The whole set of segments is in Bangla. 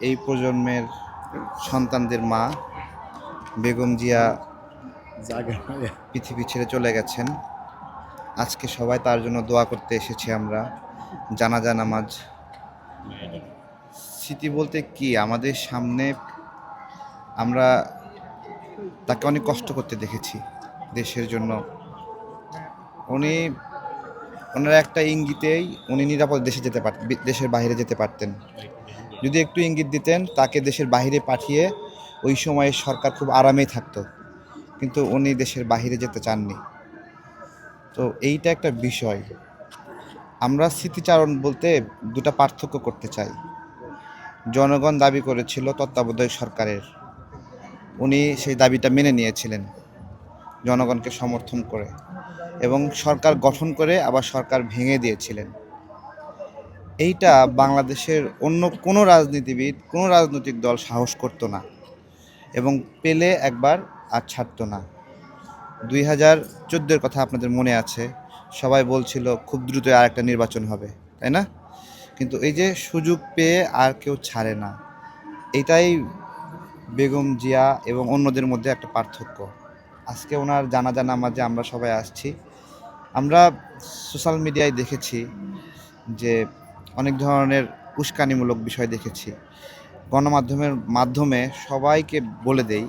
এই প্রজন্মের সন্তানদের মা বেগম জিয়া পৃথিবী ছেড়ে চলে গেছেন। আজকে সবাই তার জন্য দোয়া করতে এসেছি আমরা। জানাজা, নামাজ। স্মৃতি বলতে কি? আমাদের সামনে আমরা তাকে অনেক কষ্ট করতে দেখেছি দেশের জন্য। উনি, ওনার একটা ইঙ্গিতেই উনি নিরাপদ দেশে যেতে পারতেন দেশের বাইরে যেতে পারতেন। যদি একটু ইঙ্গিত দিতেন, তাকে দেশের বাইরে পাঠিয়ে ওই সময়ে সরকার খুব আরামেই থাকতো। কিন্তু উনি দেশের বাইরে যেতে চাননি। তো এইটা একটা বিষয়। আমরা স্মৃতিচারণ বলতে দুটা পার্থক্য করতে চাই। জনগণ দাবি করেছিল তত্ত্বাবধায়ক সরকারের। উনি সেই দাবিটা মেনে নিয়েছিলেন জনগণকে সমর্থন করে। এবং সরকার গঠন করে আবার সরকার ভেঙে দিয়েছিলেন। এইটা বাংলাদেশের অন্য কোনো রাজনীতিবিদ, কোনো রাজনৈতিক দল সাহস করতো না এবং পেলে একবার আর ছাড়তো না। দুই হাজার চোদ্দোর কথা আপনাদের মনে আছে, সবাই বলছিল খুব দ্রুত আর একটা নির্বাচন হবে, তাই না? কিন্তু এই যে সুযোগ পেয়ে আর কেউ ছাড়ে না, এটাই বেগম জিয়া এবং অন্যদের মধ্যে একটা পার্থক্য। আজকে ওনার জানা জানাজা নামাজে আমরা সবাই আসছি, আমরা সোশ্যাল মিডিয়ায় দেখেছি যে অনেক ধরনের উস্কানিমূলক বিষয় দেখেছি। গণমাধ্যমের মাধ্যমে সবাইকে বলে দেই,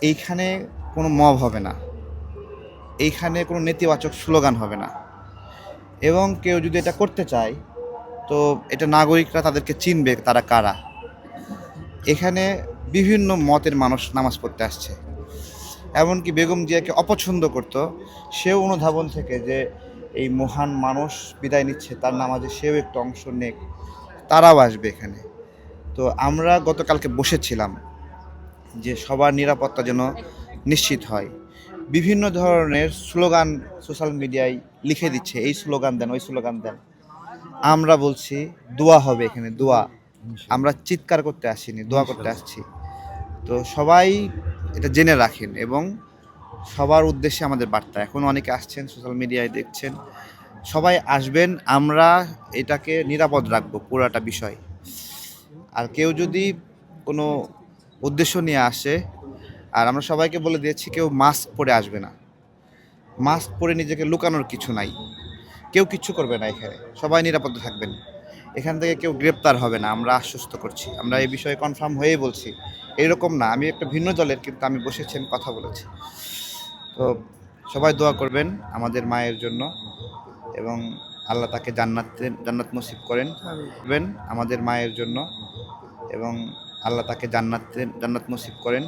এইখানে কোনো মব হবে না। এইখানে কোনো নেতিবাচক স্লোগান হবে না। এবং কেউ যদি এটা করতে চায়, তো এটা নাগরিকরা তাদেরকে চিনবে তারা কারা। এখানে বিভিন্ন মতের মানুষ নামাজ পড়তে আসছে। এমনকি বেগম জিয়াকে অপছন্দ করত, সেও অনুধাবন থেকে যে এই মহান মানুষ বিদায় নিচ্ছে তার নামাজে সেও একটু অংশ নেক। তারাও আসবে এখানে। তো আমরা গতকালকে বসেছিলাম যে সবার নিরাপত্তা যেন নিশ্চিত হয়। বিভিন্ন ধরনের স্লোগান সোশ্যাল মিডিয়ায় লিখে দিচ্ছে এই স্লোগান দেন ওই স্লোগান দেন। আমরা বলছি দোয়া হবে এখানে দোয়া। আমরা চিৎকার করতে আসিনি দোয়া করতে আসছি। তো সবাই এটা জেনে রাখেন এবং সবার উদ্দেশ্যে আমাদের বার্তা। এখন অনেকে আসছেন সোশ্যাল মিডিয়ায় দেখছেন। সবাই আসবেন, আমরা এটাকে নিরাপদ রাখব, পুরাটা বিষয়। আর কেউ যদি কোনো উদ্দেশ্য নিয়ে আসে, আর আমরা সবাইকে বলে দিয়েছি, কেউ মাস্ক পরে আসবে না। মাস্ক পরে নিজেকে লুকানোর কিছু নাই। কেউ কিচ্ছু করবে না এখানে। সবাই নিরাপদ থাকবেন। এখান থেকে কেউ গ্রেপ্তার হবে না, আমরা আশ্বস্ত করছি। আমরা এই বিষয়ে কনফার্ম হয়েই বলছি। এরকম না, আমি একটা ভিন্ন দলের, কিন্তু আমি বসেছেন, কথা বলেছি। তো সবাই দোয়া করবেন আমাদের মায়ের জন্য এবং আল্লাহ তাকে জান্নাত জান্নাত নসিব করেন। করবেন আমাদের মায়ের জন্য এবং আল্লাহ তাকে জান্নাত জান্নাত নসিব করেন।